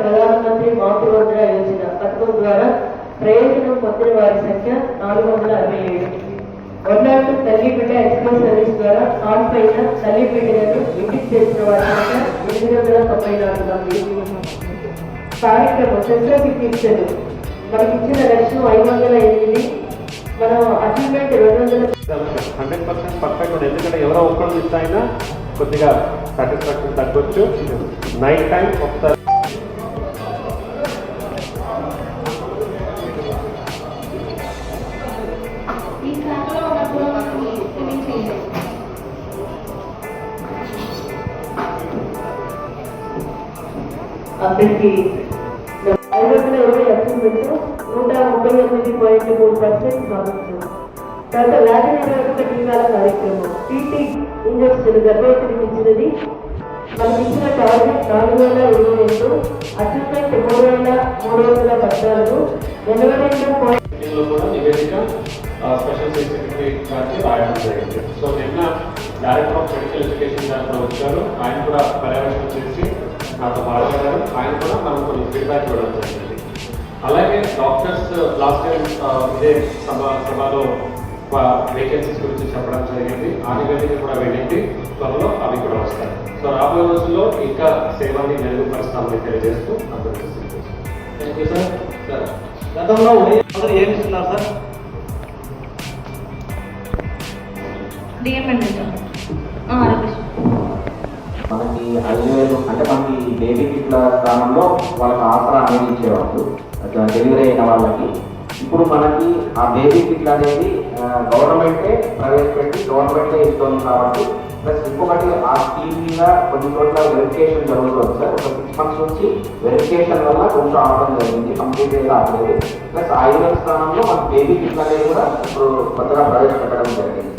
ప్రధానమంత్రి మాతృవందన యోజన పథకం ద్వారా ప్రయోజనం పొందిన వారి సంఖ్య నాలుగు వందల అరవై ఏడు. ఒన్నాటు తల్లి బిడ్డ ఎక్స్ప్రెస్ సర్వీస్ ద్వారా ఆన్ పైన తల్లి బిడ్డలను ఇంటికి చేసిన వారి సంఖ్య ఎనిమిది వందల తొంభై నాలుగు కార్యక్రమం సెన్సర్ తీర్చదు మనకి ఇచ్చిన లక్ష్యం ఐదు వందల ఎనిమిది. మనం అచీవ్మెంట్ రెండు వందల హండ్రెడ్ పర్సెంట్ పర్ఫెక్ట్ ఉంది. ఎందుకంటే ఎవరో ఒక్కరు మిస్ అయినా కొద్దిగా సాటిస్ఫాక్షన్ తగ్గొచ్చు. నైట్ టైం ఒకసారి అందరికీ ఐదు ఇరవై అచీవ్మెంట్ నూట ముప్పై ఎనిమిది పాయింట్ మూడు పర్సెంట్ సాధించారు తర్వాత వ్యాధి నిరోధక టీకాల కార్యక్రమం. టీటీ ఇంజక్షన్ గర్భవతికి ఇచ్చినది మనకి ఇచ్చిన టార్గెట్ నాలుగు వేల ఇరవై రెండు అచీవ్మెంట్ మూడు వేల మూడు వందల పద్నాలుగు ఎనభై రెండు పాయింట్ నివేదిక స్పెషల్ సెక్రటరీ గారికి రాయడం జరిగింది. సో నిన్న డైరెక్టర్ ఆఫ్ మెడికల్ ఎడ్యుకేషన్ గారు వచ్చారు. ఆయన కూడా పర్యవేక్షణ చేసి నాతో మాట్లాడారు ఆయన కూడా మనకు కొన్ని ఫీడ్బ్యాక్ ఇవ్వడం జరిగింది. అలాగే డాక్టర్స్ లాస్ట్ టైం ఇదే సభ సభలో వేకెన్సీస్ గురించి చెప్పడం జరిగింది. ఆ నివేదిక కూడా వెళ్ళింది. త్వరలో అవి కూడా వస్తాయి. సో రాబోయే రోజుల్లో ఇంకా సేవల్ని మెరుగుపరుస్తామని తెలియజేస్తూ అందరికీ థ్యాంక్ యూ సార్ సార్ గతంలో అందరూ ఏమి ఇస్తున్నారు సార్ డిఎంఎండ్ బేబీ కిట్ల స్థానంలో వాళ్ళకి ఆసరా అనేది ఇచ్చేవాళ్ళు అట్లా డెలివరీ అయిన వాళ్ళకి. ఇప్పుడు మనకి ఆ బేబీ కిట్ అనేది గవర్నమెంటే ప్రవేశపెట్టి గవర్నమెంటే ఇస్తుంది కాబట్టి ప్లస్ ఇంకొకటి ఆ స్కీమ్ మీద కొన్ని చోట్ల వెరిఫికేషన్ జరుగుతుంది సార్. ఒక సిక్స్ మంత్స్ నుంచి వెరిఫికేషన్ వల్ల కొంచెం ఆపడం జరిగింది కంప్లీట్గా ఆపలేదు ప్లస్ ఆ ఐదు స్థానంలో మన బేబీ కిట్ అనేది కూడా ఇప్పుడు కొత్తగా ప్రవేశపెట్టడం జరిగింది.